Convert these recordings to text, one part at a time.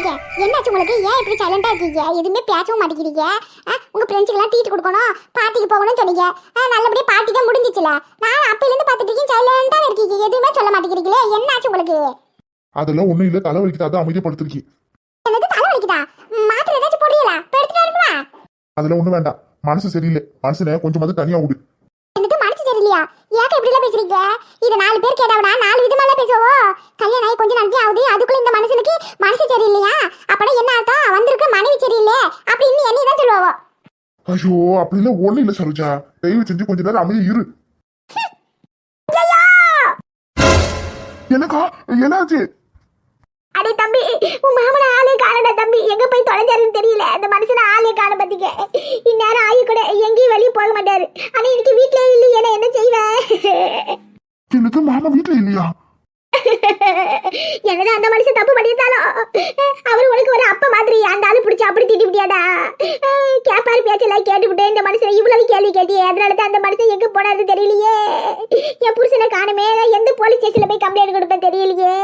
சொல்லுங்க. என்னாச்சு உங்களுக்கு? ஏன் இப்படி சைலண்டா இருக்கீங்க? எதுவுமே பேசவும் மாட்டேங்கிறீங்க? உங்க ஃப்ரெண்ட்ஸுக்கெல்லாம் டீட் கொடுக்கணும் பார்ட்டிக்கு போகணும்னு சொன்னீங்க. நல்லபடியா பார்ட்டி தான் முடிஞ்சிச்சுல. நான் அப்பையில இருந்து பார்த்துட்டு இருக்கேன் சைலண்டா இருக்கீங்க. எதுவுமே சொல்ல மாட்டேங்கிறீங்களே? என்னாச்சு உங்களுக்கு? அதெல்லாம் ஒண்ணும் இல்ல. தலை வலிக்குது? அதான் அமைதிப்படுத்திருக்கேன் எனக்கு தலை வலிக்குதா? ம், மாத்திரை ஏதாச்சும் போடுறீங்களா? இப்போ எடுத்துட்டு வருமா அதெல்லாம் ஒண்ணும் வேண்டாம். மனசு சரியில்லை. மனசுல கொஞ்சமாவது தனியா விடு. தெரியலையா ஏக்க இப்படி எல்லாம் பேசுறீங்க? இத நாலு பேர் கேட்டாவனா? நாலு விதமால பேசுவோ கல்யாணம் ஆகி கொஞ்சம் நாளைக்கு ஆகுது. அதுக்குள்ள இந்த மனுஷனுக்கு மனசு சரியில்லையா? அப்பனா என்ன அர்த்தம்? வந்திருக்க மனைவி சரியில்லை. அப்படின்னு என்னை தான் சொல்லுவாவோ? ஐயோ அப்படிலாம் ஒண்ணும் இல்ல சரோஜா. தயவு செஞ்சு கொஞ்ச நேரம் அமைதி இரு. எனக்கா என்னாச்சு? அடே தம்பி உன் மாமன ஆளே காணடா தம்பி. எங்க போய் தொலைஞ்சாருன்னு தெரியல. அந்த மனுஷன ஆளே காண பத்திக்க. இந்நேரம் ஆயு கூட எங்கேயும் வெளியே போக மாட்டாரு. ஆனா இன்னைக்கு வீட்லயே இல்லையே என்ன செய்வேன்? எனக்கு மாமா வீட்டுல இல்லையா? என்னதான் அந்த மனுஷன் தப்பு பண்ணியிருந்தாலும் அவர் உனக்கு ஒரு அப்ப மாதிரி அந்த ஆளு பிடிச்சி அப்படி திட்டி விட்டியாடா? கேப்பாரு பேச்செல்லாம் கேட்டுவிட்டு இந்த மனுஷன் இவ்வளவு கேள்வி கேட்டியே அதனால தான் அந்த மனுஷன் எங்க போனாரு தெரியலையே. என் புருஷனை காணுமே எந்த போலீஸ் ஸ்டேஷன்ல போய் கம்ப்ளைண்ட் கொடுப்பேன் தெரியலையே.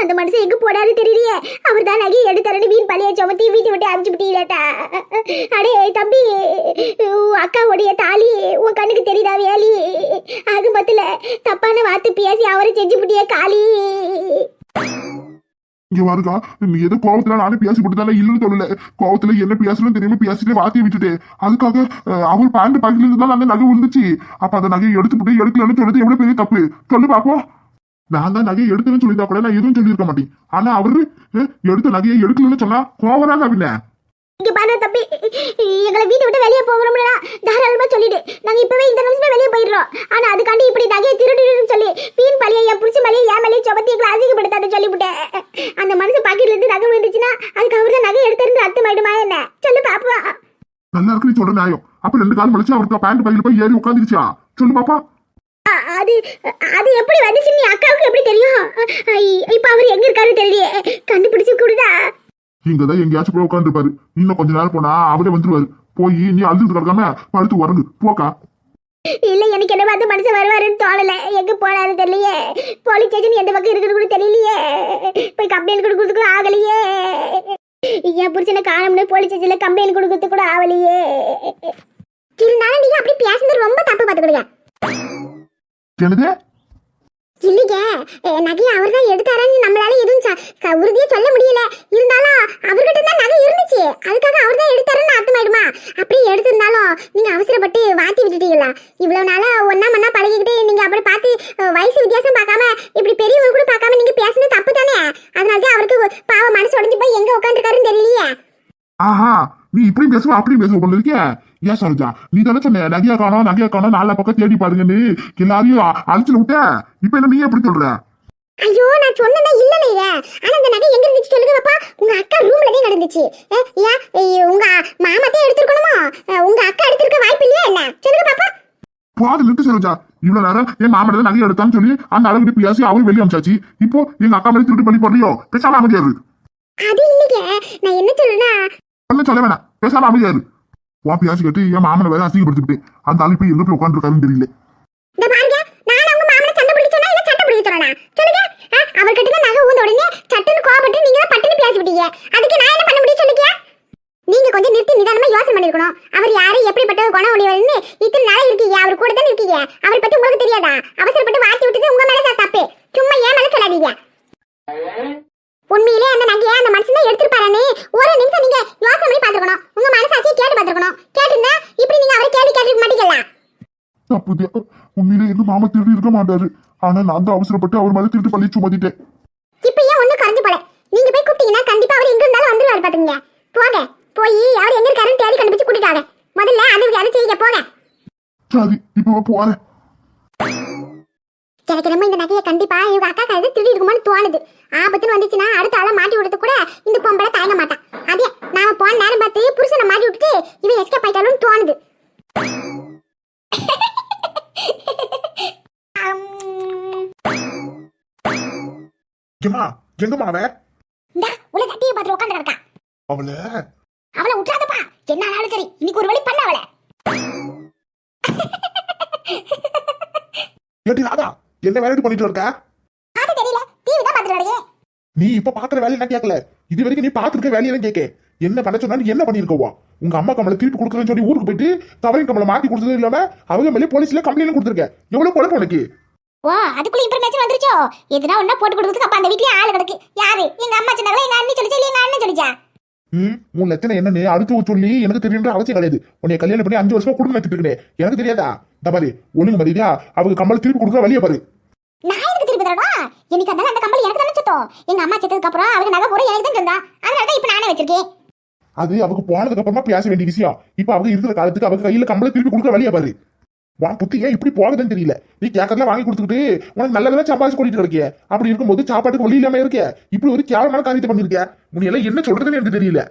அந்த மனுஷன் எங்க போனாரு தெரியலையே. அவர் தான் நகையை எடுத்தாருன்னு வீண் பழைய சுமத்தி வீட்டை விட்டு அனுப்பிச்சு விட்டீங்களாட்டா அடே தம்பி அக்காவுடைய தாலி உன் கண்ணுக்கு தெரியுதா வேலி? அது மத்தில தப்பான வார்த்தை பேசி அவரை செஞ்சு விட்டிய காளி. இங்க வருதா நீ ஏதோ கோவத்துல நானே பேசி போட்டுதால இல்லைன்னு சொல்லல. கோவத்துல என்ன பேசணும் தெரியாம பேசிட்டு வாத்தி விட்டுட்டு அதுக்காக அவர் பேண்ட் பாக்கெட்ல இருந்தாலும் அந்த நகை விழுந்துச்சு. அப்ப அந்த நகையை எடுத்து போட்டு எடுக்கலன்னு சொன்னது எவ்வளவு பெரிய தப்பு? சொல்லு பாப்போம். நான் தான் நகையை எடுத்தேன்னு சொல்லியிருந்தா கூட நான் எதுவும் சொல்லியிருக்க மாட்டேன். ஆனா அவரு எடுத்த நகையை எடுக்கலன்னு சொன்னா தான் பின்ன இங்க பாரு தம்பி எங்களை வீட்டை விட்டு வெளியே போகிறோம்னா தாராளமா சொல்லிடு நாங்க இப்பவே இந்த நிமிஷமே வெளியே போயிடுறோம். ஆனா அதுக்காண்டி இப்படி நகையை திருடுன்னு சொல்லி வீண் பழைய என் புடிச்ச மலையை என் மேலேயே சுமத்தி எங்களை அசிங்கப்படுத்தாத சொல்லிவிட்டேன். அந்த மனுஷன் பாக்கெட்ல இருந்து நகை விழுந்துச்சுன்னா அதுக்கு அவர் தான் நகை எடுத்திருந்து அர்த்தமாயிடுமா என்ன? சொல்லு பாப்பா நல்லா இருக்கு நீ சொல்ற நியாயம். அப்ப ரெண்டு அவருக்கு பேண்ட் பாக்கெட்ல போய் ஏறி உட்காந்துருச்சா சொல்லு பாப்பா அது அது எப்படி வந்துச்சு? நீ அக்காவுக்கு எப்படி தெரியும்? இப்ப அவர் எங்க இருக்காரு தெரியலையே. கண்டுபிடிச்சு கொடுடா. இங்கதான் எங்கேயாச்சும் போய் உட்காந்துருப்பாரு இன்னும் கொஞ்ச நேரம் போனா அவரே வந்துருவாரு. போய் நீ அழுதுட்டு கிடக்காம படுத்து உறங்கு. போக்கா. இல்ல எனக்கு என்ன பார்த்து மனுஷன் வருவாருன்னு தோணல. எங்க போனாரு தெரியலையே. போலீஸ் ஸ்டேஷன் எந்த பக்கம் இருக்குது கூட தெரியலையே. போய் கம்ப்ளைண்ட் கொடுக்கறதுக்கு ஆகலையே. என் புருஷனை காணும்னு போலீஸ் ஸ்டேஷன்ல கம்ப்ளைண்ட் கொடுக்கறதுக்கு கூட ஆகலையே இருந்தாலும் நீங்க அப்படி பேசுறது ரொம்ப தப்பு பார்த்துக்கிடுங்க. என்னது? இல்லைங்க நகையை அவர் தான் எடுத்தாருன்னு நம்மளால எதுவும் உறுதியா சொல்ல முடியல. இருந்தாலும் அவர்கிட்ட தான் நகை இருந்துச்சு. அதுக்காக அவர் தான் எடுத்தாருன்னு அர்த்தமாயிடுமா? அப்படியே எடுத்திருந்தாலும் நீங்க அவசரப்பட்டு வாத்தி விட்டுட்டீங்களா? இவ்வளவு நாளா ஒன்னா மண்ணா பழகிக்கிட்டு நீங்க அப்படி பார்த்து வயசு வித்தியாசம் பார்க்காம இப்படி பெரியவங்க கூட பார்க்காம நீங்க பேசுனது தப்பு தானே? அதனால தான் அவருக்கு பாவ மனசு உடஞ்சு போய் எங்க உட்காந்துருக்காருன்னு தெரியலையே. ஆஹா நீ இப்படி பேசுவ அப்படி பேசுவ கொண்டு இருக்கிய ஏன் சரோஜா நீ தானே சொன்ன நகையா காணோம் நகையா காணோம் நாலா பக்கம் தேடி பாருங்கன்னு. எல்லாரையும் அழிச்சு விட்ட. இப்ப என்ன நீ எப்படி சொல்ற? ஐயோ நான் சொன்னதா இல்லலையே ஆனா அந்த நகை எங்க இருந்துச்சு சொல்லுங்க பாப்பா. உங்க அக்கா ரூம்ல தான் நடந்துச்சு ஏன் உங்க மாமா தான் எடுத்துருக்கணுமா? அஹ், உங்க அக்கா எடுத்திருக்க வாய்ப்பு இல்லையா என்ன? சொல்லுங்க பாப்பா. பாது நிறுத்து சரோஜா இவ்வளவு நேரம் என் மாமன் தான் நகை எடுத்தான்னு சொல்லி அந்த அளவுக்கு பேசி அவன் வெளியே அமிச்சாச்சு. இப்போ எங்க அக்கா மாதிரி திருட்டு பண்ணி போறியோ பேசாம அமைதியாரு அது இல்லைங்க நான் என்ன சொல்றேன்னா ஒன்னும் சொல்ல வேணாம். பேசாம அமைதியாரு வா கேட்டு என் மாமனை வேற அசிங்கப்படுத்திட்டு அந்த ஆள் போய் எங்க போய் உட்காந்துருக்காருன்னு தெரியல. அவர்கிட்ட தான் நகை ஊந்த உடனே சட்டுன்னு கோபப்பட்டு நீங்க தான் பட்டுன்னு அதுக்கு நான் என்ன பண்ண முடியும் நீங்க கொஞ்சம் நிறுத்தி நிதானமா யோசனை பண்ணிருக்கணும். அவர் யாரு எப்படிப்பட்ட குணம் உடையவர்னு இத்தனை நாளா இருக்கீங்க. அவர் கூட தான் இருக்கீங்க. அவரை பத்தி உங்களுக்கு தெரியாதா? அவசரப்பட்டு வாட்டி விட்டது உங்க மேல தப்பு. சும்மா ஏன் மேல சொல்லாதீங்க. உண்மையிலே அந்த நகையை அந்த மனுஷன் தான் எடுத்திருப்பாருன்னு ஒரு நிமிஷம் நீங்க யோசனை பண்ணி பாத்துக்கணும் உங்க மனசாட்சியை கேட்டு பாத்துக்கணும் கேட்டிருந்தா இப்படி நீங்க அவரை கேள்வி கேட்டிருக்க மாட்டீங்களா தப்புதே உண்மையிலே எங்க மாமா திருடி இருக்க மாட்டாரு. ஆனா நான் தான் அவசரப்பட்டு அவர் மேல திருட்டு பள்ளி சுமத்திட்டேன். இப்ப ஏன் ஒண்ணும் குறைஞ்சு போல? நீங்க போய் கூப்பிட்டீங்கன்னா கண்டிப்பா அவர் எங்க இருந்தாலும் வந்துருவாரு பாத்துங்க போங்க. போய் அவர் எங்க இருக்காருன்னு தேடி கண்டுபிடிச்சு கூட்டிட்டாங்க முதல்ல அது அதை செய்யுங்க. போங்க. சரி இப்போ போறேன். எனக்கு என்னமோ இந்த நகையை கண்டிப்பா இவங்க அக்கா கைது திருடி இருக்குமோன்னு தோணுது. ஆபத்துன்னு வந்துச்சுன்னா அடுத்த ஆளை மாட்டி விடுறது கூட இந்த பொம்பளை தயங்க மாட்டான் அதே நாம போன நேரம் பார்த்து புருஷனை மாட்டி விட்டுட்டு இவன் எஸ்கேப் ஆயிட்டாலும் தோணுது ஏமா எங்கம்மா அவ இந்த உள்ள தட்டியை பார்த்து உட்காந்து இருக்கா அவள? அவளை விட்டுறாதப்பா என்ன ஆனாலும் சரி. இன்னைக்கு ஒரு வழி பண்ண அவளை. ஏட்டி ராதா என்ன வேலைட்டு பண்ணிட்டு இருக்க? அது தெரியல. டிவி தான் பார்த்துட்டு நீ இப்ப பாக்குற வேலையை நான் கேட்கல. இது வரைக்கும் நீ பாத்துருக்க வேலையெல்லாம் கேட்க. என்ன பண்ண சொன்னா நீ என்ன பண்ணிருக்கவா உங்க அம்மா கம்மலை திருப்பி கொடுக்குறேன்னு சொல்லி ஊருக்கு போயிட்டு தவறையும் கம்மலை மாத்தி கொடுத்தது இல்லாம அவங்க மேலே போலீஸ்ல கம்ப்ளைண்ட் கொடுத்துருக்க. எவ்வளவு குழப்பம் உனக்கு? ஓ அதுக்குள்ள இன்ஃபர்மேஷன் வந்துருச்சோ? எதுனா ஒண்ணா போட்டு கொடுக்கிறதுக்கு அப்ப அந்த வீட்லயே ஆளு கிடக்கு. யாரு? எங்க அம்மா சொன்னாங்களா எங்க அண்ணி சொல்லிச்சா இல்ல எங்க அண்ணன் சொல்லிச்சா? ம் உன் லட்சணம் என்னன்னு அடுத்து சொல்லி எனக்கு தெரியுன்ற அவசியம் கிடையாது. உன்னை கல்யாணம் பண்ணி அஞ்சு வருஷமா குடும்பம் வச்சுட்டு இருக்கேன். எனக்கு தெரியாதா? பாரு ஒழுங்கு மரியாதையா அவங்க கம்மலை திருப்பி கொடுக்குற வழியை பாரு. நான் எதுக்கு திருப்பி தரணும் எனக்கு அந்த அந்த கம்பெனி எனக்கு தானே சுத்தம். எங்க அம்மா செத்ததுக்கு அப்புறம் அவங்க நகை பூரா எனக்கு தான் சொந்தா அதனால தான் இப்ப நானே வச்சிருக்கேன். அது அவங்க போனதுக்கு அப்புறமா பேச வேண்டிய விஷயம். இப்ப அவங்க இருக்கிற காலத்துக்கு அவங்க கையில கம்பளை திருப்பி கொடுக்குற வழியா பாரு. வா புத்தி ஏன் இப்படி போகுதுன்னு தெரியல? நீ கேட்கறதுல வாங்கி கொடுத்துக்கிட்டு உனக்கு நல்லதெல்லாம் சம்பாதிச்சு கொட்டிட்டு இருக்கிய அப்படி இருக்கும்போது சாப்பாட்டுக்கு வழி இல்லாம இருக்க இப்படி ஒரு கேவலமான காரியத்தை பண்ணிருக்க உன்னை என்ன சொல்றதுன்னு எனக்கு தெரியல.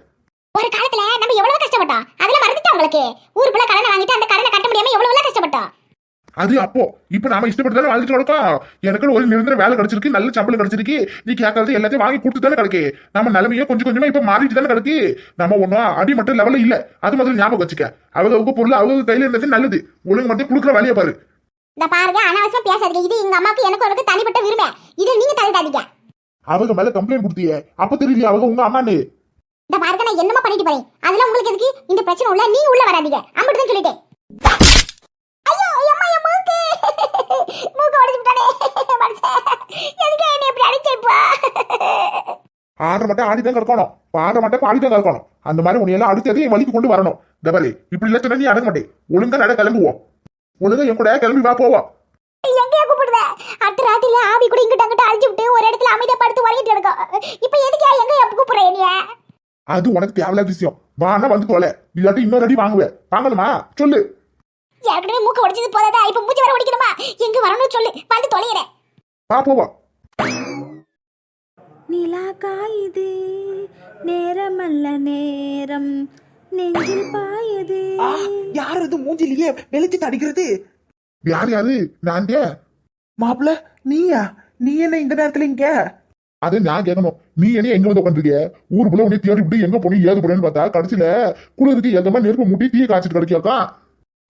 ஒரு காலத்துல நம்ம எவ்வளவு கஷ்டப்பட்டோம். அதெல்லாம் மறந்துட்டோம் உங்களுக்கு? ஊருக்குள்ள கடனை வாங்கிட்டு அந்த கடனை கட்ட முடியாம எவ்வளவு கஷ்டப்பட்டோம். அது அப்போ. இப்ப நாம இஷ்டப்பட்டு வாழ்ந்துட்டு இருக்கோம் எனக்கு ஒரு நிரந்தர வேலை கிடைச்சிருக்கு நல்ல சம்பளம் கிடைச்சிருக்கு. நீ கேட்கறது எல்லாத்தையும் வாங்கி கொடுத்து தானே கிடைக்கு. நம்ம நிலைமையும் கொஞ்சம் கொஞ்சமா இப்ப மாறிட்டு தானே கிடக்கு. நம்ம ஒன்னும் அடிமட்ட லெவல்ல இல்ல. அது முதல்ல ஞாபகம் வச்சுக்க. அவங்க அவங்க பொருள் அவங்க கையில இருந்தது நல்லது. ஒழுங்கு மட்டும் கொடுக்குற வேலையை பாரு. இந்த பாருங்க அனாவசியமா பேசாதீங்க. இது எங்க அம்மாக்கு எனக்கு உனக்கு தனிப்பட்ட விரும்ப இது நீங்க தலையிடாதீங்க அவங்க மேல கம்ப்ளைண்ட் கொடுத்தியே. அப்ப தெரியலையா அவங்க உங்க அம்மான்னு. இந்த பாருங்க நான் என்னமா பண்ணிட்டு போறேன். அதெல்லாம் உங்களுக்கு எதுக்கு? இந்த பிரச்சனை உள்ள நீ உள்ள வராதீங்க. அம்பிட்டு தான் சொல்லிட்டேன் ஐயோ அம்மா என் மூக்கு மூக்கு உடைச்சு விட்டானே மனுஷன் எதுக்கு என்ன இப்படி அடிச்சேப்பா ஆடுற மட்டும் ஆடிதான் கிடக்கணும். பாடுற மட்டும் பாடிதான் கிடக்கணும். அந்த மாதிரி உன்னையெல்லாம் அடுத்தது என் வழிக்கு கொண்டு வரணும். தபாரி இப்படி இல்ல சொன்னா நீ அடங்க மாட்டே. ஒழுங்கா நட கிளம்புவோம் ஒழுங்கா என் கூட கிளம்பி வா போவா. எங்கேயா கூப்பிடுத? அட்டு ராத்திரில ஆவி கூட இங்கிட்ட அங்கிட்ட அழிச்சு விட்டு ஒரு இடத்துல அமைதியா படுத்து உறங்கிட்டு இருக்கோம் இப்ப எதுக்கு எங்க கூப்பிடுற என்னைய? அது உனக்கு தேவையில்லாத விஷயம். வானா வந்து தொலை இல்லாட்டி இன்னொரு அடி வாங்குவேன் வாங்கணுமா? சொல்லு. ஏற்கனவே மூக்கு உடைச்சது போதாதா இப்ப மூச்சு வர உடைக்கணுமா? எங்க வரணும்னு சொல்லு. வந்து தொலைகிறேன் வா போவா நிலா காயுது நேரமல்ல நேரம் நெஞ்சில் பாயுது. ஆ யார் இது மூஞ்சிலேயே வெளிச்சத்தை அடிக்கிறது யார் யாரு? நான் தான். மாப்பிள நீயா? நீ என்ன இந்த நேரத்துல இங்க? அது நான் கேட்கணும் நீ என்ன எங்க வந்து உட்காந்துருக்க ஊருக்குள்ள உன்னை தேடி விட்டு எங்க போனீங்க ஏது போறேன்னு பார்த்தா கடைசியில குளிருக்கு எந்த மாதிரி நெருப்பு முட்டி தீய காய்ச்சிட்டு கிடக்கியாக்கா.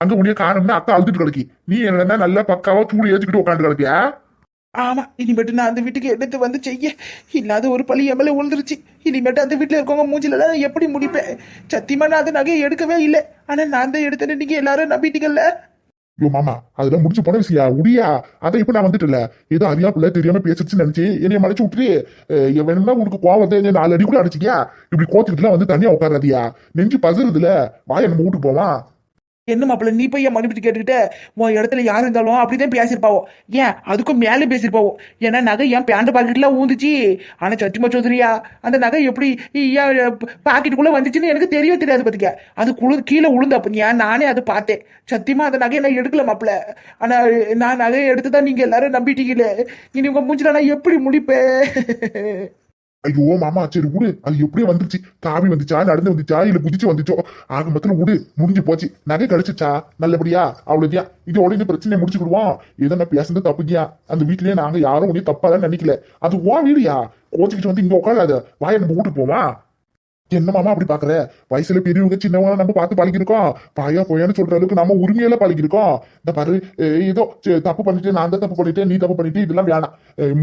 அங்க உன்னைய காணும்னு அக்கா அழுதுட்டு கிடக்கி. நீ என்ன நல்லா பக்காவா சூடு ஏத்துக்கிட்டு உட்காந்து கிடக்கியா? ஆமா இனிமேட்டு நான் அந்த வீட்டுக்கு எடுத்து வந்து செய்ய. இல்லாத ஒரு பழி எம்எல்ஏ விழுந்துருச்சு இனிமேட்டு அந்த வீட்டுல இருக்கவங்க மூஞ்சில தான் எப்படி முடிப்பேன்? சத்தியமா நான் அந்த நகையை எடுக்கவே இல்லை. ஆனா நான் தான் எடுத்தேன்னு நீங்க எல்லாரும் நம்பிட்டீங்கல்ல? ஐயோ மாமா அதெல்லாம் முடிச்சு போன விஷயா உடியா? அதை இப்ப நான் வந்துட்டுல ஏதோ அறியா பிள்ளை தெரியாம பேசிடுச்சுன்னு நினைச்சு என்னைய மலைச்சு விட்டுரு வேணும்னா உனக்கு கோவம் வந்து நாலு அடி கூட அடிச்சிக்கியா? இப்படி கோத்துக்கிட்டுலாம் வந்து தனியா உட்காராதியா? நெஞ்சு பசுறதுல வாய நம்ம வீட்டுக்கு போவான் என்ன மாப்பிள்ள நீ போய் என் மன்னிப்பு கேட்டுக்கிட்ட உன் இடத்துல யார் இருந்தாலும் அப்படிதான் பேசியிருப்பாவோ? ஏன்? அதுக்கும் மேலே பேசியிருப்பாவோ? ஏன்னா நகை என் பேண்ட் பாக்கெட்ல ஊந்துச்சு. ஆனா சத்தியமா சௌதரியா அந்த நகை எப்படி ஏன் பாக்கெட்டுக்குள்ள வந்துச்சுன்னு எனக்கு தெரியவே தெரியாது பாத்துக்க. அது குழு கீழே உளுந்து அப்போ ஏன்? நானே அதை பார்த்தேன். சத்தியமா அந்த நகையை நான் எடுக்கல மாப்பிள ஆனா நான் நகையை எடுத்து தான் நீங்க எல்லாரும் நம்பிட்டீங்களே. இனி உங்க மூஞ்சில நான் எப்படி முடிப்பேன் ஐயோ மாமா சரி விடு. அது எப்படியே வந்துருச்சு. காவி வந்துச்சா நடந்து வந்துச்சா இல்ல குதிச்சு வந்துச்சோ? ஆக மொத்தம் விடு. முடிஞ்சு போச்சு. நகை கிடைச்சிச்சா? நல்லபடியா? அவ்வளவுதான். இதோட இந்த பிரச்சனையை முடிச்சுக்கிடுவோம். இதை நான் பேசுறது தப்புக்கியா அந்த வீட்லயே நாங்க யாரும் உடனே தப்பாதான் நினைக்கல. அது உன் வீடியா? கோச்சிக்கிட்டு வந்து இங்க உட்காராத. வாய நம்ம வீட்டுக்கு போவா? என்ன மாமா அப்படி பாக்குற? வயசுல பெரியவங்க சின்னவங்க நம்ம பார்த்து பழகிருக்கோம் பாயா போயான்னு சொல்ற அளவுக்கு நம்ம உரிமையில பழகிருக்கோம் இந்த பாரு ஏதோ தப்பு பண்ணிட்டு நான் தான் தப்பு பண்ணிட்டேன் நீ தப்பு பண்ணிட்டு இதெல்லாம் வேணாம்.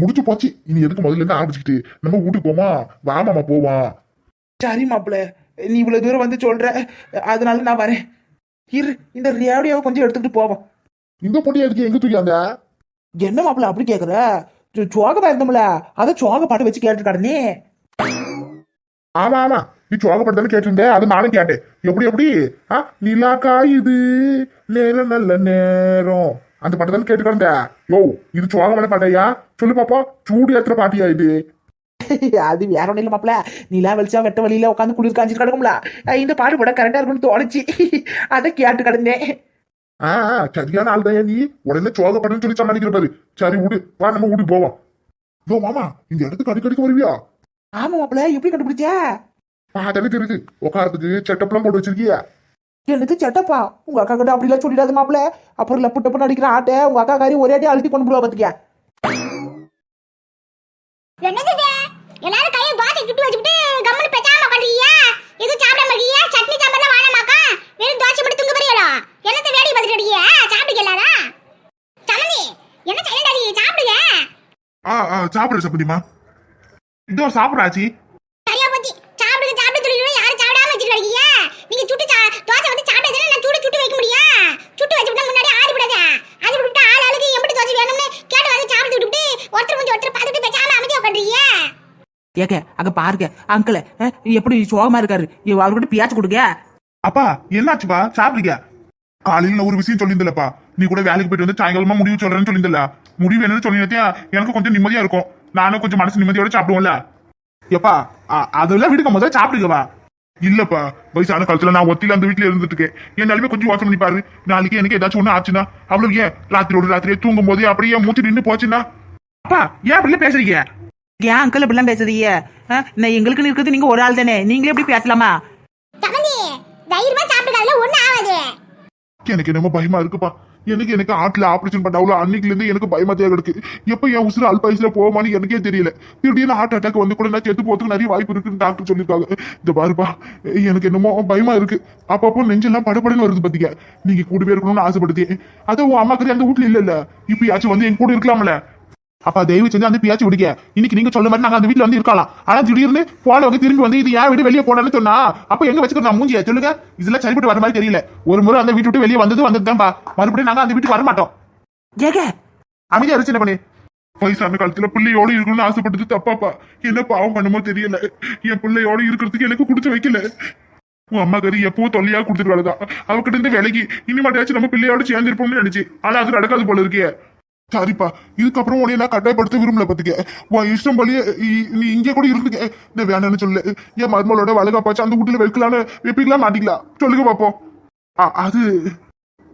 முடிச்சு போச்சு. இனி எதுக்கு முதல்ல இருந்து ஆரம்பிச்சுக்கிட்டு? நம்ம வீட்டுக்கு போமா? வா மாமா போவான் சரி மாப்பிள நீ இவ்வளவு தூரம் வந்து சொல்ற அதனால நான் வரேன். இரு இந்த ரேடியோவை கொஞ்சம் எடுத்துக்கிட்டு போவோம். இந்த பொண்ணு எதுக்கு எங்க தூக்கி அந்த என்ன மாப்பிள அப்படி கேக்குற? சோகமா இருந்தோம்ல. அத சோக பாட்டு வச்சு கேட்டு கடனே ஆமா ஆமா. நீ சோகப்படுத்தானு கேட்டிருந்தேன் அது நானும் கேட்டேன். எப்படி எப்படி? ஆ நிலா காயுது நேரம் நல்ல நேரம். அந்த பாட்டு கேட்டு கிடந்த யோ இது சோகமான பாட்டையா? சொல்லு பாப்பா சூடு ஏத்துற பாட்டியா இது? அது வேற ஒண்ணும் இல்ல மாப்பிள நிலா வெளிச்சா வெட்ட வழியில உட்காந்து குளிர் காஞ்சிட்டு கிடக்கும்ல. இந்த பாட்டு போட கரெக்டா இருக்கும்னு தோணுச்சு. அதை கேட்டு கிடந்தேன் ஆ சரியான ஆள் தான் நீ. உடனே சோகப்படுன்னு சொல்லி சமாளிக்கிற பாரு. சரி விடு. வா நம்ம வீட்டுக்கு போவோம். யோ மாமா இந்த இடத்துக்கு அடிக்கடிக்கு வருவியா? ஆமா மாப்பிள எப்படி கண்டுபிடிச்ச? பார்த்தாலே தெரியுது. உட்காரத்துக்கு செட்டப்லாம் போட்டு வச்சிருக்கியா? எனக்கு சட்டப்பா? உங்க அக்கா கிட்ட அப்படிலாம் சொல்லிடாத மாப்பிள. அப்புறம் லப்பு டப்புன்னு அடிக்கிற ஆட்டை உங்க அக்கா காரி ஒரே அடி அழுத்தி கொண்டு போடுவா பாத்துக்க என்னது இது? எல்லாரும் கையை தோசை சுட்டு வச்சுக்கிட்டு கம்முனு பேசாம உட்காந்துருக்கீங்க எதுவும் சாப்பிடாம இருக்கீங்க? சட்னி சாம்பார்லாம் வாழமாக்கா? வெறும் தோசை மட்டும் துங்க போறீங்களா? என்னத்த வேடி பார்த்துட்டு இருக்கீங்க? சாப்பிடுங்க எல்லாரும். சமந்தி என்ன சைலண்ட் ஆகி சாப்பிடுங்க. ஆ ஆ சாப்பிடு சப்பதிமா இதோ சாப்பிடாச்சி சரியா போச்சு சாப்பிடுங்க சாப்பிட சொல்லிடுவோம் யாரும் சாப்பிடாம வச்சுட்டு இருக்கீங்க நீங்க சுட்டு சா- தோசை வந்து சாப்பிட்டா நான் சுடு சுட்டு வைக்க முடியும் சுட்டு வச்சுட்டா முன்னாடி ஆறி விடாத ஆறி விட்டுட்டு ஆள் தோசை வேணும்னு கேட்டு வந்து சாப்பிட்டு விட்டுட்டு ஒருத்தர் கொஞ்சம் ஒருத்தர் பார்த்துட்டு பேசாம அமைதியா உட்காந்துறீங்க ஏக்க அங்க பாருங்க அங்கிள். எப்படி சோகமா இருக்காரு? இவ அவர்கிட்ட பியாச்சு கொடுங்க. அப்பா என்னாச்சுப்பா? சாப்பிடுங்க. காலையில நான் ஒரு விஷயம் சொல்லியிருந்தலப்பா. நீ கூட வேலைக்கு போயிட்டு வந்து சாயங்காலமா முடிவு சொல்றேன்னு சொல்லியிருந்தல. முடிவு என்னன்னு சொல்லியிருந்தியா? எனக்கு கொஞ்சம் நிம்மதியா இருக்கும். நானும் கொஞ்சம் மனசு நிம்மதியோட சாப்பிடுவோம்ல. எப்பா அதெல்லாம் விடுங்க. முதல்ல சாப்பிடுங்கப்பா. இல்லப்பா வயசான காலத்துல நான் ஒத்தில அந்த வீட்டுல இருந்துட்டு இருக்கேன் என்னாலுமே கொஞ்சம் யோசனை பண்ணி பாரு. நாளைக்கு எனக்கு ஏதாச்சும் ஒண்ணு ஆச்சுன்னா அவ்வளவு ஏன்? ராத்திரியோட ராத்திரியே தூங்கும் போது அப்படியே மூச்சு நின்று போச்சுன்னா? அப்பா ஏன் அப்படிலாம் பேசுறீங்க? ஏன் அங்கிள் இப்படிலாம் பேசுறீங்க நான் எங்களுக்குன்னு இருக்கிறது நீங்க ஒரு ஆள் தானே. நீங்களே எப்படி பேசலாமா? எனக்கு என்னமோ பயமா இருக்குப்பா. எனக்கு எனக்கு ஆட்ல ஆபரேஷன் பண்ணாவுல அன்னைக்குல இருந்து எனக்கு பயமா தேவை இருக்கு. எப்ப என் உசுறு அல்பாயுஸ்ல போவான்னு எனக்கே தெரியல. திடீர்னு ஹார்ட் அட்டாக் வந்து கூட நான் செத்து போறதுக்கு நிறைய வாய்ப்பு இருக்குன்னு டாக்டர் சொல்லியிருக்காங்க. இந்த பாருப்பா எனக்கு என்னமோ பயமா இருக்கு. அப்பப்போ நெஞ்செல்லாம் படபடன்னு வருது பாத்தீங்க. நீங்க கூடவே இருக்கணும்னு ஆசைப்படுத்தி அதை உன் அம்மாக்கு அந்த வீட்ல இல்ல இல்ல இப்பயாச்சும் வந்து எங்க கூட இருக்கலாம்ல. அப்பா தயவு செஞ்சு அந்த பியாச்சு விடுங்க. இன்னைக்கு நீங்க சொல்ல மாதிரி நாங்க அந்த வீட்ல வந்து இருக்கலாம் ஆனா திடீர்னு போனவங்க திரும்பி வந்து இது ஏன் வீடு வெளியே போனான்னு சொன்னா அப்ப எங்க வச்சுக்கிறோம் மூஞ்சிய? சொல்லுங்க. இதெல்லாம் சரிப்பட்டு வர மாதிரி தெரியல. ஒரு முறை அந்த வீட்டு விட்டு வெளியே வந்தது வந்ததுதான்ப்பா மறுபடியும் நாங்க அந்த வீட்டுக்கு வர மாட்டோம் ஏக? அமைதியா இருச்சு பண்ணி? வயசான காலத்துல பிள்ளையோட இருக்கணும்னு ஆசைப்பட்டது தப்பாப்பா. என்ன பாவம் பண்ணுமோ தெரியல. என் பிள்ளையோட இருக்கிறதுக்கு எனக்கு குடிச்சு வைக்கல. உன் அம்மா கறி எப்பவும் தொல்லையா கொடுத்துட்டு வேலைதான் அவகிட்ட இருந்து வேலைக்கு இனிமேட்டாச்சும் நம்ம பிள்ளையோட சேர்ந்து இருப்போம்னு நினைச்சு. ஆனா அது நடக்காது போல இருக்கே. சரிப்பா. இதுக்கப்புறம் உன்னை நான் கட்டாயப்படுத்த விரும்பல பாத்துக்க. உன் இஷ்டம் போலயே இ- நீ இங்கே கூட இருந்துக்க. இந்த வேணாம்னு சொல்லு. என் மருமகளோட வழக்காப்பாச்சு அந்த வீட்டுல வைக்கலான்னு வைப்பீங்களா மாட்டிக்கலாம் சொல்லுங்க பாப்போம். அது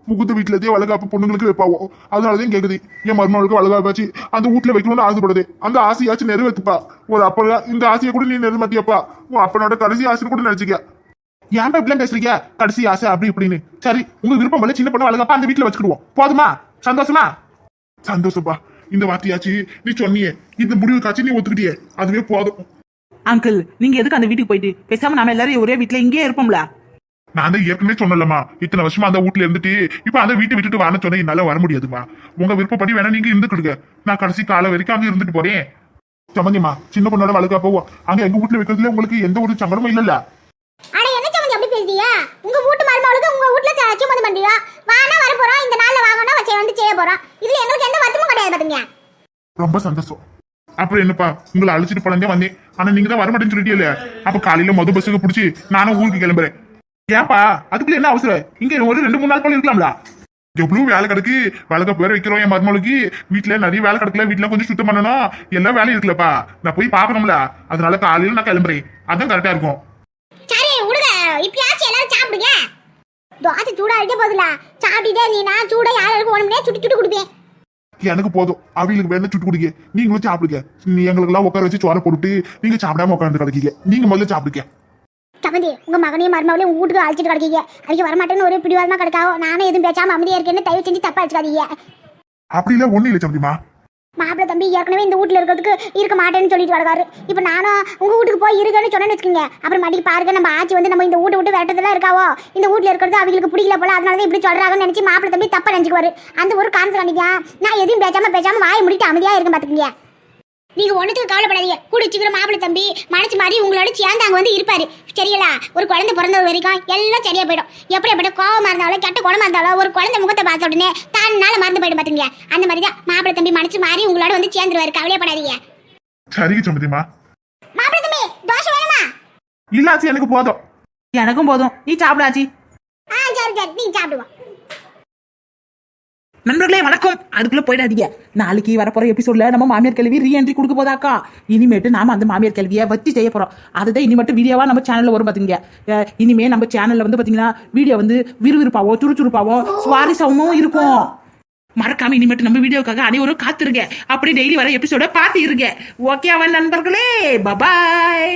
முகுந்த வீட்டுல இருந்தே வளகாப்பு பொண்ணுங்களுக்கு வைப்பாவோ? அதனாலதான் கேக்குது. என் மருமகளுக்கு வழக்காப்பாச்சு அந்த வீட்டுல வைக்கணும்னு ஆசைப்படுது. அந்த ஆசையாச்சும் நிறைவேற்றுப்பா ஒரு அப்பா இந்த ஆசையை கூட நீ நிறைவேற்றியப்பா உன் அப்பனோட கடைசி ஆசை கூட நினைச்சுக்க. ஏன்டா இப்படிலாம் பேசுறீங்க? கடைசி ஆசை அப்படி இப்படின்னு. சரி உங்க விருப்பம் போல சின்ன பொண்ணு வளகாப்பா அந்த வீட்டுல வச்சுக்கிடுவோம். போதுமா? சந்தோஷமா? சந்தோஷப்பா. இந்த வார்த்தையாச்சு நீ சொன்னியே. இந்த முடிவுக்காச்சு நீ ஒத்துக்கிட்டியே. அதுவே போதும். அங்கிள் நீங்க எதுக்கு அந்த வீட்டுக்கு போயிட்டு? பேசாம நாம எல்லாரும் ஒரே வீட்ல இங்கேயே இருப்போம்ல. நான் தான் ஏற்கனவே சொன்னலம்மா இத்தனை வருஷமா அந்த வீட்ல இருந்துட்டு இப்ப அந்த வீட்டை விட்டுட்டு வான்னு சொன்னா என்னால வர முடியாதுமா உங்க விருப்பப்படி வேணா நீங்க இருந்துக்கிடுங்க. நான் கடைசி காலம் வரைக்கும் அங்க இருந்துட்டு போறேன். சம்மந்திமா சின்ன பொண்ணோட வழக்கா போவோம் அங்க எங்க வீட்டுல வைக்கிறதுல உங்களுக்கு எந்த ஒரு சங்கடமும் இல்லல்ல? அட என்ன சமந்தி அப்படி பேசுறீங்க? உங்க வீட்டு மருமகளுக்கு உங்க வீட்ல ச- சுமதி பண்றீங்க வானா வர போறோம் இந்த நாள்ல வாங்கணும் வச்சு வந்து செய்ய போறோம். இதுல எங்களுக்கு எந்த வருத்தமும் கிடையாது பாத்துங்க ரொம்ப சந்தோஷம். அப்புறம் என்னப்பா உங்களை அழைச்சிட்டு போனதே வந்தேன். ஆனா நீங்க தான் வரமாட்டேன்னு சொல்லிட்டீங்களே. அப்ப காலையில மொத பஸ்ஸுக்கு பிடிச்சி நானும் ஊருக்கு கிளம்புறேன். ஏன்பா அதுக்குள்ள என்ன அவசரம்? இங்க ஒரு ரெண்டு மூணு நாள் போல இருக்கலாம்ல. எவ்வளவு வேலை கிடக்கு? வழக்க பேர் வைக்கிறோம் என் மருமலுக்கு வீட்டுல நிறைய வேலை கிடக்கல வீட்டுல கொஞ்சம் சுத்தம் பண்ணணும். எல்லாம் வேலை இருக்குல்லப்பா. நான் போய் பாக்கணும்ல அதனால காலையில நான் கிளம்புறேன். அதான் கரெக்டா இருக்கும் சரி விடுங்க இப்பயாச்சும் எல்லாரும் சாப்பிடுங்க தோசை சூடா இருக்க போதுல. சாப்பிட்டுட்டே நீனா சூடா யாருக்கு வேணும்னே சுட்டு சுட்டு கொடுப்பேன். எனக்கு போதும். அவங்களுக்கு வேணா சுட்டு குடிக்க நீங்களும் சாப்பிடுங்க. நீ எங்களுக்கு எல்லாம் உட்கார வச்சு சோற போட்டுட்டு நீங்க சாப்பிடாம உட்காந்து கிடைக்கீங்க. நீங்க முதல்ல சாப்பிடுங்க. சமந்தி உங்க மகனையும் மருமகளையும் உங்க வீட்டுக்கு அழைச்சிட்டு கிடைக்கீங்க. அதுக்கு வரமாட்டேன்னு ஒரு பிடிவாதமா கிடக்காவோ? நானும் எதுவும் பேசாம அமைதியா இருக்கேன்னு தயவு செஞ்சு தப்பா வச்சுக்காதீங்க அப்படி இல்ல ஒண்ணு இல்ல சம்பந்திமா மாப்பிள்ள தம்பி ஏற்கனவே இந்த வீட்ல இருக்கிறதுக்கு இருக்க மாட்டேன்னு சொல்லிட்டு கிடக்காரு இப்போ நானும் உங்க வீட்டுக்கு போய் இருக்கேன்னு சொன்னேன்னு வச்சுக்கோங்க. அப்புறம் மடிக்கு பாருங்க நம்ம ஆச்சி வந்து நம்ம இந்த வீட்டை விட்டு விரட்டதெல்லாம் இருக்காவோ? இந்த வீட்ல இருக்கிறது அவங்களுக்கு பிடிக்கல போல அதனால தான் இப்படி சொல்றாங்கன்னு நினச்சி மாப்பிள்ள தம்பி தப்பாக நினச்சிக்குவாரு. அந்த ஒரு காரணத்தை கண்டிக்கா நான் எதுவும் பேசாமல் பேசாமல் வாயை முடிட்டு அமைதியாக இருக்கேன் பாத்துக்கீங்க. நீங்க ஒண்ணுத்துக்கு கவலைப்படாதீங்க. கூடி சீக்கிரம் மாப்பிள்ளை தம்பி மனசு மாதிரி உங்களோட சேர்ந்து அங்க வந்து இருப்பாரு. சரிங்களா? ஒரு குழந்தை பிறந்தது வரைக்கும் எல்லாம் சரியா போயிடும். எப்படிப்பட்ட கோவமா இருந்தாலும் கெட்ட குணமா இருந்தாலும் ஒரு குழந்தை முகத்தை பார்த்த உடனே தன்னால மறந்து போயிடும் பாத்துங்க அந்த மாதிரி தான் மாப்பிள்ளை தம்பி மனசு மாறி உங்களோட வந்து சேர்ந்துருவாரு. கவலையப்படாதீங்க. சரிங்க சம்பந்திமா மாப்பிள்ளை தம்பி தோசை வேணுமா? இல்லாச்சு எனக்கு போதும். எனக்கும் போதும். நீ சாப்பிடாச்சி ஆ சரி சரி. நீங்க சாப்பிடுவோம். நண்பர்களே வணக்கம். அதுக்குள்ள போயிடாதீங்க. நாளைக்கு வரப்போற எபிசோட்ல நம்ம மாமியார் கேள்வி ரீஎன்ட்ரி கொடுக்க போதாக்கா இனிமேட்டு நாம அந்த மாமியார் கேள்வியை வச்சு செய்ய போறோம். அதுதான் இனி மட்டும் வீடியோவா நம்ம சேனல்ல வரும் பாத்தீங்க. இனிமே நம்ம சேனல்ல வந்து பாத்தீங்கன்னா வீடியோ வந்து விறுவிறுப்பாவோ சுறுசுறுப்பாவோ சுவாரஸ்யமும் இருக்கும். மறக்காம இனிமேட்டு நம்ம வீடியோக்காக அனைவரும் காத்துருங்க. அப்படி டெய்லி வர எபிசோட பார்த்து இருங்க அவன் நண்பர்களே. பபாய்